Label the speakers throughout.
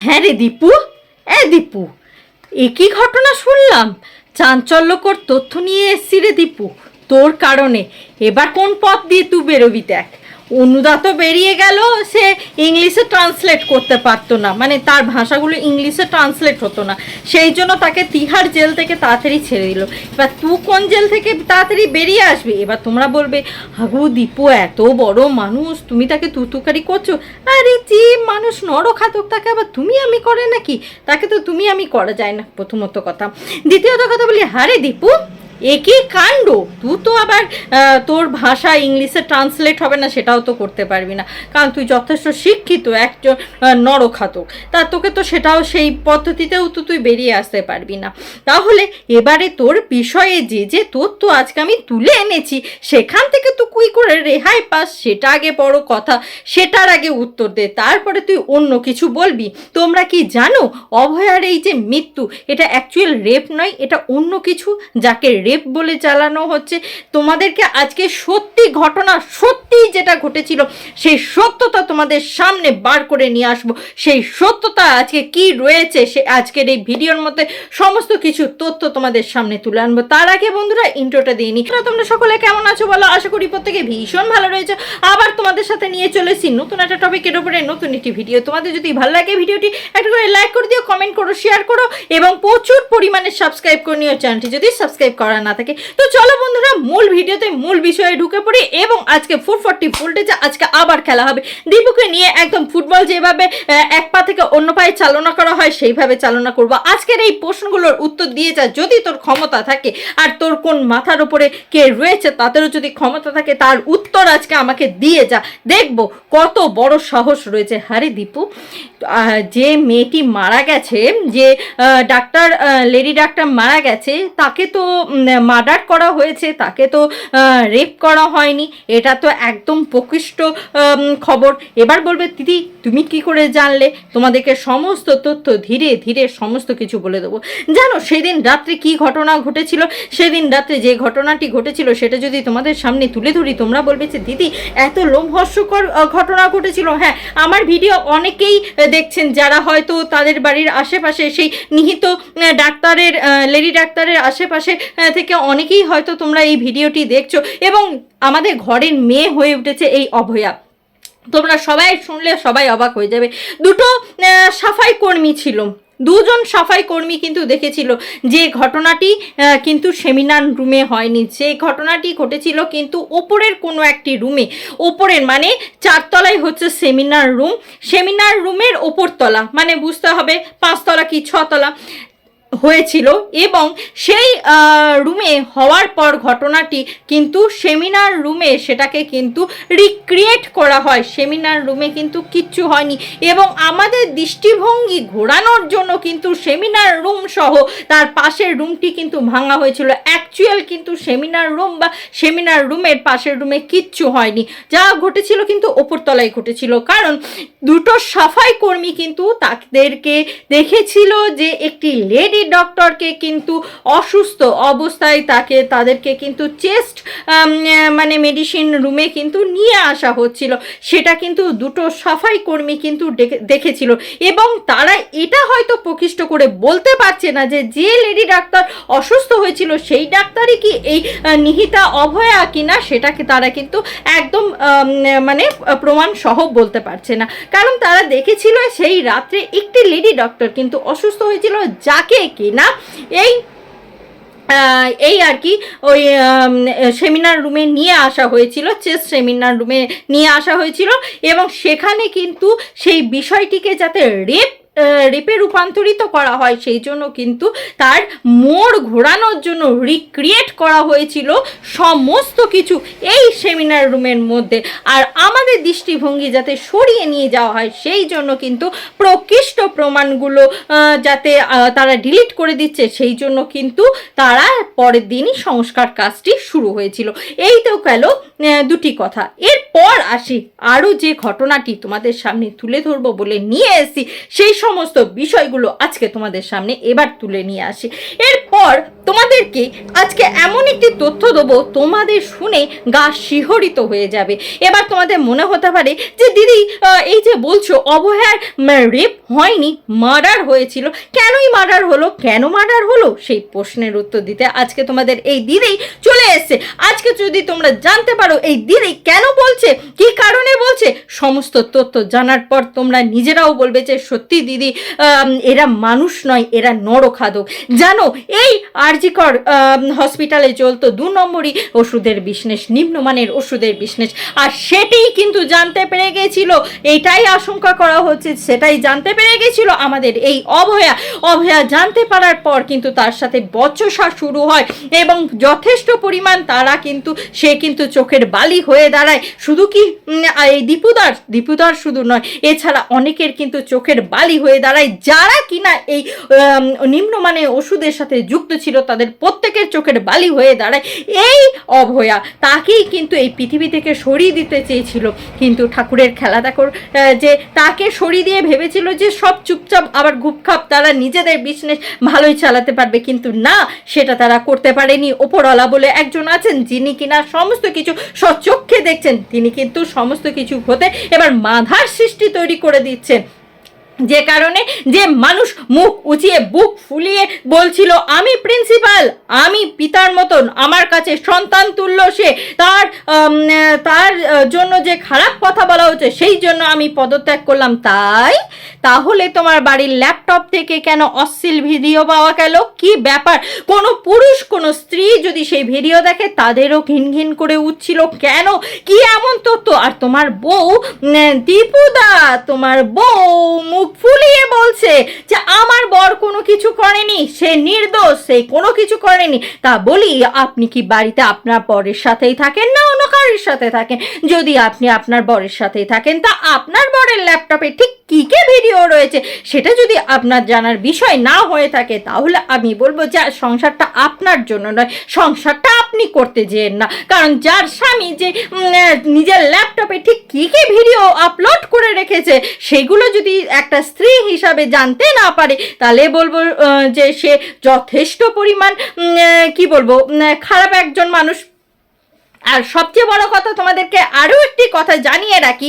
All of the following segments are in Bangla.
Speaker 1: হ্যাঁ রে দীপু, এ দীপু, একই ঘটনা শুনলাম। চাঞ্চল্যকর তথ্য নিয়ে এসছি রে দীপু, তোর কারণে। এবার কোন পথ দিয়ে তুই বেরোবি দেখ। অনুদা তো বেরিয়ে গেল, সে ইংলিশে ট্রান্সলেট করতে পারতো না। মানে তার ভাষাগুলো ইংলিশে ট্রান্সলেট হতো না। সেই জন্য তাকে তিহার জেল থেকে তাড়াতাড়ি ছেড়ে দিল। এবার তু কোন জেল থেকে তাড়াতাড়ি বেরিয়ে আসবে? এবার তোমরা বলবে হাগু দীপু, এত বড় মানুষ, তুমি তাকে তুতুকারি করছ? আরে যে মানুষ নরখাতক তাকে আবার তুমি আমি করে নাকি? তাকে তো তুমি আমি করা যায় না, প্রথমত কথা। দ্বিতীয়ত কথা বলি, হারে দীপু একই কাণ্ড? তুই তো আবার তোর ভাষা ইংলিশে ট্রান্সলেট হবে না, সেটাও তো করতে পারবি না। কারণ তুই যথেষ্ট শিক্ষিত একজন নরখাতক। তা তোকে তো সেটাও সেই পদ্ধতিতেও তো তুই বেরিয়ে আসতে পারবি না। তাহলে এবারে তোর বিষয়ে যে যে তথ্য আজকে আমি তুলে এনেছি, সেখান থেকে তুই কুই করে রেহাই পাস? সেটা আগে বড় কথা। সেটার আগে উত্তর দে। তারপরে তুই অন্য কিছু বলবি। তোমরা কি জানো, অভয়ার এই যে মৃত্যু, এটা অ্যাকচুয়াল রেপ নয়, এটা অন্য কিছু যাকে রেপ বলে চালানো হচ্ছে। তোমাদেরকে আজকে সত্যি ঘটনা সত্যি যেটা ঘটেছিল, সেই সত্যতা তোমাদের সামনে বার করে নিয়ে আসব। সেই সত্যতা আজকে কি রয়েছে, সে আজকের এই ভিডিওর মধ্যে সমস্ত কিছু তথ্য তোমাদের সামনে তুলে আনব। তার আগে বন্ধুরা ইন্ট্রোটা দিয়ে নি। তোমরা সকলে কেমন আছো বলো? আশা করি প্রত্যেকে ভীষণ ভালো রয়েছে। আবার তোমাদের সাথে নিয়ে চলেছি নতুন একটা টপিকের উপরে, নতুন একটি ভিডিও তোমাদের যদি ভালো লাগে ভিডিওটি, একটা করে লাইক করে দিও কমেন্ট করো শেয়ার করো, এবং প্রচুর পরিমাণে সাবস্ক্রাইব করে নিও চ্যানেলটি যদি সাবস্ক্রাইব করা না থাকে। তো চলো বন্ধুরা, মূল ভিডিওতে মূল বিষয়ে ঢুকে পড়ি, এবং আজকে ফুট ফর্টি ভোল্টেজে আজকে আবার খেলা হবে। দীপুকে নিয়ে একদম ফুটবল যেভাবে এক পা থেকে অন্য পায়ে চালনা করা হয়, সেইভাবে চালনা করব। আজকের এই প্রশ্নগুলোর উত্তর দিয়ে যা, যদি তোর ক্ষমতা থাকে আর তোর কোন মাথার উপরে কে রয়েছে তাদেরও যদি ক্ষমতা থাকে, তার উত্তর আজকে আমাকে দিয়ে যা। দেখব কত বড় সাহস রয়েছে। হারে দীপু যে মেয়েটি মারা গেছে, যে ডাক্তার লেডি ডাক্তার মারা গেছে, তাকে তো মার্ডার করা হয়েছে, তাকে তো রেপ করা হয়নি। এটা তো একদম প্রকৃষ্ট খবর। এবার বলবে, দিদি, তুমি কি করে জানলে? তোমাদেরকে সমস্ত তথ্য ধীরে ধীরে সমস্ত কিছু বলে দেবো। জানো, সেদিন রাত্রে কি ঘটনা ঘটেছিল? সেদিন রাত্রে যে ঘটনাটি ঘটেছিল, সেটা যদি তোমাদের সামনে তুলে ধরি, তোমরা বলবে যে, দিদি, এত লোমহর্ষকর ঘটনা ঘটেছিল। হ্যাঁ আমার ভিডিও অনেকেই দেখছেন, যারা হয়তো তাদের বাড়ির আশেপাশে সেই নিহিত ডাক্তারের লেডি ডাক্তারের আশেপাশে থেকে অনেকেই হয়তো তোমরা এই ভিডিওটি দেখছ এবং আমাদের ঘরের মেয়ে হয়ে উঠেছে এই অভয়া। তোমরা সবাই শুনলে সবাই অবাক হয়ে যাবে। দুটো সাফাই কর্মী ছিল। দুজন সাফাই কর্মী কিন্তু দেখেছিল। যে ঘটনাটি কিন্তু সেমিনার রুমে হয়নি। যে ঘটনাটি ঘটেছিল কিন্তু ওপরের কোনো একটি রুমে। ওপরের মানে চারতলায় হচ্ছে সেমিনার রুম। সেমিনার রুমের ওপরতলা মানে বুঝতে হবে, পাঁচতলা কি ছতলা। হয়েছিল এবং সেই রুমে হওয়ার পর ঘটনাটি কিন্তু সেমিনার রুমে সেটাকে কিন্তু রিক্রিয়েট করা হয়। সেমিনার রুমে কিন্তু কিচ্ছু হয়নি এবং আমাদের দৃষ্টিভঙ্গি ঘোরানোর জন্য কিন্তু সেমিনার রুম সহ তার পাশের রুমটি কিন্তু ভাঙা হয়েছিল। অ্যাকচুয়াল কিন্তু সেমিনার রুম বা সেমিনার রুমের পাশের রুমে কিচ্ছু হয়নি। যা ঘটেছিল কিন্তু ওপরতলায় ঘটেছিল। কারণ দুটো সাফাই কর্মী কিন্তু তাদেরকে দেখেছিল যে একটি লেডি ডক্টরকে কিন্তু অসুস্থ অবস্থায় তাকে, তাদেরকে কিন্তু চেস্ট মানে মেডিসিন রুমে কিন্তু নিয়ে আসা হচ্ছিল। সেটা কিন্তু দুটো সাফাই কর্মী কিন্তু দেখেছিল। এবং তারা এটা হয়তো প্রকৃষ্ট করে বলতে পারছে না যে যে লেডি ডাক্তার অসুস্থ হয়েছিল, সেই ডাক্তারই কি এই নিহিতা অভয়া কিনা, সেটাকে তারা কিন্তু একদম মানে প্রমাণ সহ বলতে পারছে না। কারণ তারা দেখেছিল, সেই রাত্রে একটি লেডি ডক্টর কিন্তু অসুস্থ হয়েছিল, যাকে কিনা? এই আহ, এই আর কি ওই সেমিনার রুমে নিয়ে আসা হয়েছিল চেস সেমিনার রুমে নিয়ে আসা হয়েছিল এবং সেখানে কিন্তু সেই বিষয়টিকে যাতে রেপ রেপে রূপান্তরিত করা হয়। সেই জন্য কিন্তু তার মোড় ঘোরানোর জন্য রিক্রিয়েট করা হয়েছিল সমস্ত কিছু এই সেমিনার রুমের মধ্যে। আর আমাদের দৃষ্টিভঙ্গি যাতে সরিয়ে নিয়ে যাওয়া হয়, সেই জন্য কিন্তু প্রকৃষ্ট প্রমাণগুলো যাতে তারা ডিলিট করে দিচ্ছে, সেই জন্য কিন্তু তারা পরের দিনই সংস্কার কাজটি শুরু হয়েছিল। এই তো গেল দুটি কথা। এরপর আসি, আরও যে ঘটনাটি তোমাদের সামনে তুলে ধরবো বলে নিয়ে এসেছি, সেই সমস্ত বিষয়গুলো আজকে তোমাদের সামনে এবার তুলে নিয়ে আসি। এরপর তোমাদেরকে আজকে এমন একটি তথ্য দেবো, তোমাদের শুনে গা শিহরিত হয়ে যাবে। এবার তোমাদের মনে হতে পারে যে, দিদি এই যে বলছো, অবহেয়ার রেপ হয়নি, মার্ডার হয়েছিল। কেনই মার্ডার হলো, কেন মার্ডার হলো? সেই প্রশ্নের উত্তর দিতে আজকে তোমাদের এই দিদি চলে এসছে। আজকে যদি তোমরা জানতে পারো, এই দিদি কেন বলছে কি কারণে বলছে? সমস্ত তথ্য জানার পর তোমরা নিজেরাও বলবে যে, সত্যি দিদি এরা মানুষ নয়, এরা নরখাদক। জানো, এই আরজিকর হসপিটালে চলতো দু নম্বরই ওষুধের বিজনেস নিম্নমানের ওষুধের বিজনেস আর সেটাই কিন্তু জানতে পেরে গেছিল। এটাই আশঙ্কা করা হচ্ছে, সেটাই জানতে পেরে গেছিল আমাদের এই অভয়া। অভয়া জানতে পারার পর কিন্তু তার সাথে বচসা শুরু হয় এবং যথেষ্ট পরিমাণ তারা কিন্তু, সে কিন্তু চোখের বালি হয়ে দাঁড়ায়। শুধু কি এই দীপুদার? দীপুদার শুধু নয় এছাড়া অনেকের কিন্তু চোখের বালি হয়ে দাঁড়ায়। যারা কিনা এই আম, নিম্নমানের ওষুধের সাথে যুক্ত ছিল তাদের প্রত্যেকের চোখের বালি হয়ে দাঁড়ায়। এই অভয়া তাকেই কিন্তু এই পৃথিবী থেকে সরিয়ে দিতে চেয়েছিল। কিন্তু ঠাকুরের খেলা দেখো আহ, যে তাকে সরিয়ে দিয়ে ভেবেছিল যে সব চুপচাপ আবার ঘুপখাপ তারা নিজেদের বিজনেস ভালোই চালাতে পারবে। কিন্তু না সেটা তারা করতে পারেনি। ওপরওয়ালা বলে একজন আছেন যিনি কিনা সমস্ত কিছু সচক্ষে দেখছেন। তিনি কিন্তু সমস্ত কিছু হতে এবার মাধার সৃষ্টি তৈরি করে দিচ্ছেন। যে কারণে যে মানুষ মুখ উঁচিয়ে, বুক ফুলিয়ে বলছিল, আমি প্রিন্সিপাল আমি পিতার মতন, আমার কাছে সন্তান তুল্য সে, তার তার জন্য যে খারাপ কথা বলা হচ্ছে, সেই জন্য আমি পদত্যাগ করলাম। তাই? তাহলে তোমার বাড়ির ল্যাপটপ থেকে কেন অশ্লীল ভিডিও পাওয়া গেল? কি ব্যাপার? কোনো পুরুষ, কোনো স্ত্রী যদি সেই ভিডিও দেখে, তাদেরও ঘিন ঘিন করে উঠছিল কেন? কি এমন তথ্য? আর তোমার বউ দীপুদা, তোমার বউ মুখ ফুলিয়ে বলছে যে আমার বর কোনো কিছু করেনি, সে নির্দোষ, সে কোনো কিছু করেনি। তা বলি, আপনি কি বাড়িতে আপনার বরের সাথেই থাকেন না অন্য কারোর সাথে থাকেন? যদি আপনি আপনার বরের সাথেই থাকেন, তা আপনার বরের ল্যাপটপে ঠিক কী কে ভিডিও রয়েছে? সেটা যদি আপনার জানার বিষয় না হয়ে থাকে, তাহলে আমি বলব যে সংসারটা আপনার জন্য নয়, সংসারটা আপনি করতে যেন না। কারণ যার স্বামী যে নিজের ল্যাপটপে ঠিক কী কী ভিডিও আপলোড করে রেখেছে, সেগুলো যদি একটা স্ত্রী হিসাবে জানতে না পারে, তাহলে বলব যে সে যথেষ্ট পরিমাণ কি বলব খারাপ একজন মানুষ আর সবচেয়ে বড় কথা তোমাদেরকে আরও একটি কথা জানিয়ে রাখি,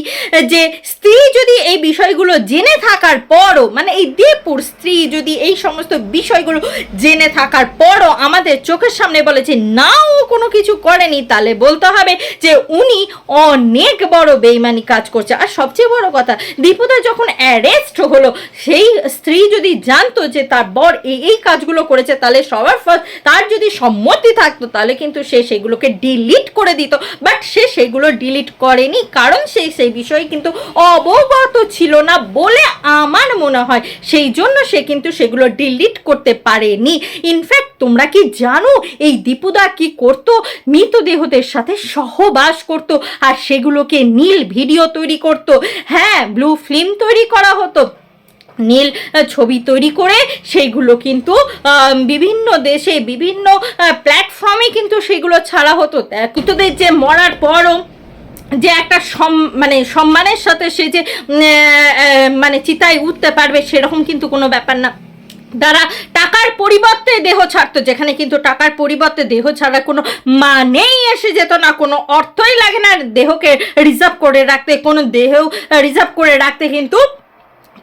Speaker 1: যে স্ত্রী যদি এই বিষয়গুলো জেনে থাকার পরও মানে এই দীপুর স্ত্রী যদি এই সমস্ত বিষয়গুলো জেনে থাকার পরও আমাদের চোখের সামনে বলেছে না ও কোনো কিছু করেনি, তাহলে বলতে হবে যে, উনি অনেক বড় বেইমানি কাজ করছে। আর সবচেয়ে বড় কথা, দীপুদা যখন অ্যারেস্ট হলো, সেই স্ত্রী যদি জানতো যে তার বর এই এই কাজগুলো করেছে, তাহলে সবার ফার্স্ট তার যদি সম্মতি থাকতো, তাহলে কিন্তু সে সেগুলোকে ডিলিট করে দিত। বাট সে সেগুলো ডিলিট করেনি, কারণ সে সেই বিষয়ে কিন্তু অবগত ছিল না বলে আমার মনে হয়। সেই জন্য সে কিন্তু সেগুলো ডিলিট করতে পারেনি। ইনফ্যাক্ট তোমরা কি জানো এই দীপুদা কি করতো? মৃতদেহদের সাথে সহবাস করতো আর সেগুলোকে নীল ভিডিও তৈরি করতো। হ্যাঁ ব্লু ফিল্ম তৈরি করা হতো। নীল ছবি তৈরি করে সেইগুলো কিন্তু বিভিন্ন দেশে বিভিন্ন প্ল্যাটফর্মে কিন্তু সেগুলো ছাড়া হতো। তোদের যে মরার পরও যে একটা সম মানে সম্মানের সাথে সে যে মানে চিতায় উঠতে পারবে সেরকম কিন্তু কোনো ব্যাপার না। তারা টাকার পরিবর্তে দেহ ছাড়তো, যেখানে কিন্তু টাকার পরিবর্তে দেহ ছাড়া কোনো মানেই এসে যেত না। কোনো অর্থই লাগে না দেহকে রিজার্ভ করে রাখতে। কোনো দেহ রিজার্ভ করে রাখতে কিন্তু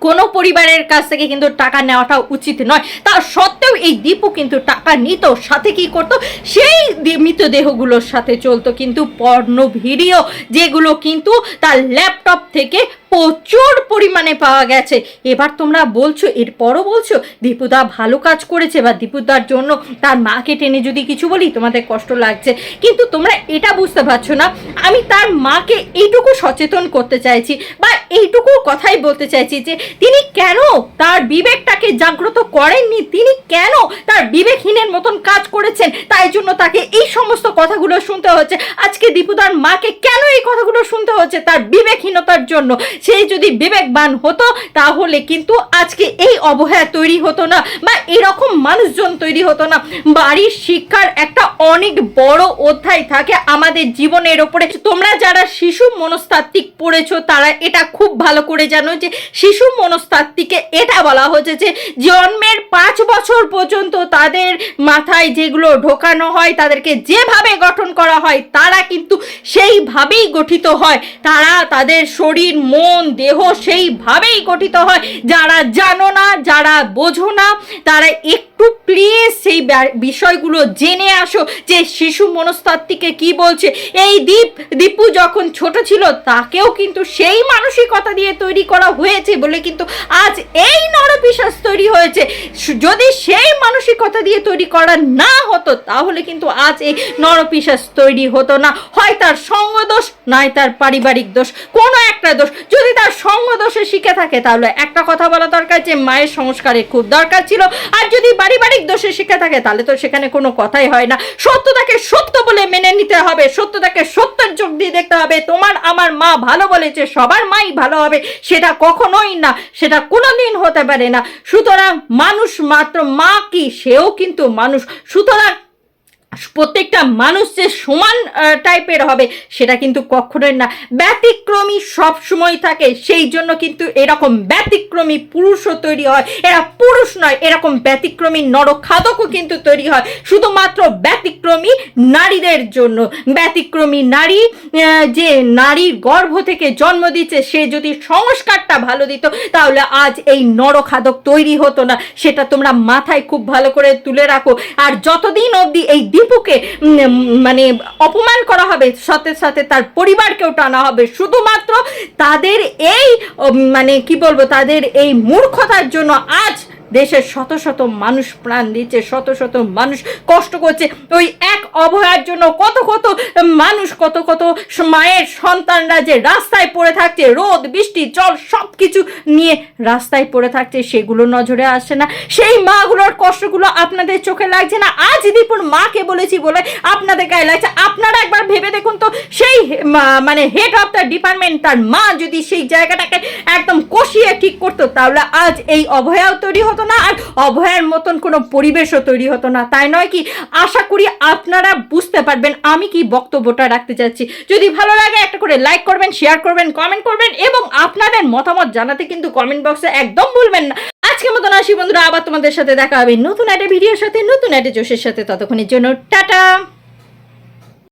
Speaker 1: কোনো পরিবারের কাছ থেকে কিন্তু টাকা নেওয়াটা উচিত নয়। তা সত্ত্বেও এই দীপু কিন্তু টাকা নিত, সাথে কি করত? সেই মৃতদেহগুলোর সাথে চলতো কিন্তু পর্ণ ভিডিও, যেগুলো কিন্তু তার ল্যাপটপ থেকে প্রচুর পরিমাণে পাওয়া গেছে। এবার তোমরা বলছো, এরপরও বলছো, দীপুদা ভালো কাজ করেছে বা দীপুদার জন্য তার মাকে টেনে যদি কিছু বলি, তোমাদের কষ্ট লাগছে। কিন্তু তোমরা এটা বুঝতে পারছ না, আমি তার মাকে এইটুকু সচেতন করতে চাইছি বা এইটুকু কথাই বলতে চাইছি যে, তিনি কেন তার বিবেকটাকে জাগ্রত করেননি? তিনি কেন তার বিবেকহীনের মতন কাজ করেছেন? তাই জন্য তাকে এই সমস্ত কথাগুলো শুনতে হচ্ছে। আজকে দীপুদার মাকে কেন এই কথাগুলো শুনতে হচ্ছে? তার বিবেকহীনতার জন্য। সেই যদি বিবেকবান হতো, তাহলে কিন্তু আজকে এই অবহেলা তৈরি হতো না বা এরকম মানুষজন তৈরি হতো না। বাড়ির শিক্ষার একটা অনেক বড় অধ্যায় থাকে আমাদের জীবনের ওপরে। তোমরা যারা শিশু মনস্তাত্ত্বিক পড়েছো, তারা এটা খুব ভালো করে জানো যে শিশু মনস্তাত্ত্বিকে এটা বলা হচ্ছে যে জন্মের পাঁচ বছর পর্যন্ত তাদের মাথায় যেগুলো ঢোকানো হয়, তাদেরকে যেভাবে গঠন করা হয়, তারা কিন্তু সেইভাবেই গঠিত হয়। তারা তাদের শরীর, মন দেহ সেইভাবেই গঠিত হয়। যারা জানো না যারা বোঝো না তারা একটু প্লিজ সেই বিষয়গুলো জেনে আসো যে শিশু মনস্তাত্ত্বিকে কি বলছে। এই দীপ, দীপু যখন ছোট ছিল, তাকেও কিন্তু সেই মানসিকতা দিয়ে তৈরি করা হয়েছে বলে কিন্তু আজ এই নরপিশাচ তৈরি হয়েছে। যদি সেই মানসিকতা দিয়ে তৈরি করা না হতো, তাহলে কিন্তু আজ এই নরপিশাচ তৈরি হতো না। হয় তার সঙ্গ দোষ, নয় তার পারিবারিক দোষ, কোনো একটা দোষ। যদি তার সঙ্গ দোষে শিখে থাকে, তাহলে একটা কথা বলা দরকার যে, মায়ের সংস্কারের খুব দরকার ছিল। আর যদি পারিবারিক দোষে শিখে থাকে তাহলে তো সেখানে কোনো কথাই হয় না। সত্যটাকে সত্য বলে মেনে নিতে হবে সত্যটাকে সত্যের চোখ দিয়ে দেখতে হবে। তোমার, আমার মা ভালো বলেছে, সবার মাই ভালো হবে, সেটা কখনোই না, সেটা কোনোদিন হতে পারে না। সুতরাং মানুষ মাত্র মা কি, সেও কিন্তু মানুষ। সুতরাং প্রত্যেকটা মানুষ যে সমান টাইপের হবে, সেটা কিন্তু কখনোই না। ব্যতিক্রমী সব সময় থাকে, সেই জন্য কিন্তু এরকম ব্যতিক্রমী পুরুষও তৈরি হয়। এরা পুরুষ নয়, এরকম ব্যতিক্রমী নরখাদকও কিন্তু তৈরি হয়। শুধুমাত্র ব্যতিক্রমী নারীদের জন্য। ব্যতিক্রমী নারী যে নারীর গর্ভ থেকে জন্ম দিচ্ছে, সে যদি সংস্কারটা ভালো দিত, তাহলে আজ এই নরখাদক তৈরি হতো না। সেটা তোমরা মাথায় খুব ভালো করে তুলে রাখো। আর যতদিন অবধি এই উম, মানে অপমান করা হবে সাথে সাথে তার পরিবারকেও টানা হবে। শুধুমাত্র তাদের এই মানে কি বলব তাদের এই মূর্খতার জন্য আজ দেশের শত শত মানুষ প্রাণ দিচ্ছে, শত শত মানুষ কষ্ট করছে। ওই এক অভয়ার জন্য কত কত মানুষ, কত কত মায়ের সন্তানরা যে রাস্তায় পড়ে থাকছে, রোদ, বৃষ্টি, জল সব কিছু নিয়ে রাস্তায় পড়ে থাকছে, সেগুলো নজরে আসে না। সেই মাগুলোর কষ্টগুলো আপনাদের চোখে লাগছে না? আজ দীপুর মাকে বলেছি বলে আপনাদের গায়ে লাগছে। আপনারা একবার ভেবে দেখুন তো, সেই মানে হেড অফ দ্য ডিপার্টমেন্ট তার মা যদি সেই জায়গাটাকে একদম কষিয়ে ঠিক করতো, তাহলে আজ এই অভয়াও তৈরি হতো না আর অভয়ের মতন কোনো পরিবেশও তৈরি হতো না। তাই নয় কি? আশা করি আপনারা বুঝতে পারবেন আমি কি বক্তব্যটা রাখতে চাচ্ছি যদি ভালো লাগে একটা করে লাইক করবেন শেয়ার করবেন কমেন্ট করবেন এবং আপনাদের মতামত জানাতে কিন্তু কমেন্ট বক্সে একদম ভুলবেন না। আজকের মতন আসি বন্ধুরা, আবার তোমাদের সাথে দেখা হবে নতুন একটা ভিডিওর সাথে, নতুন একটা জোশের সাথে। ততক্ষণের জন্য টাটা!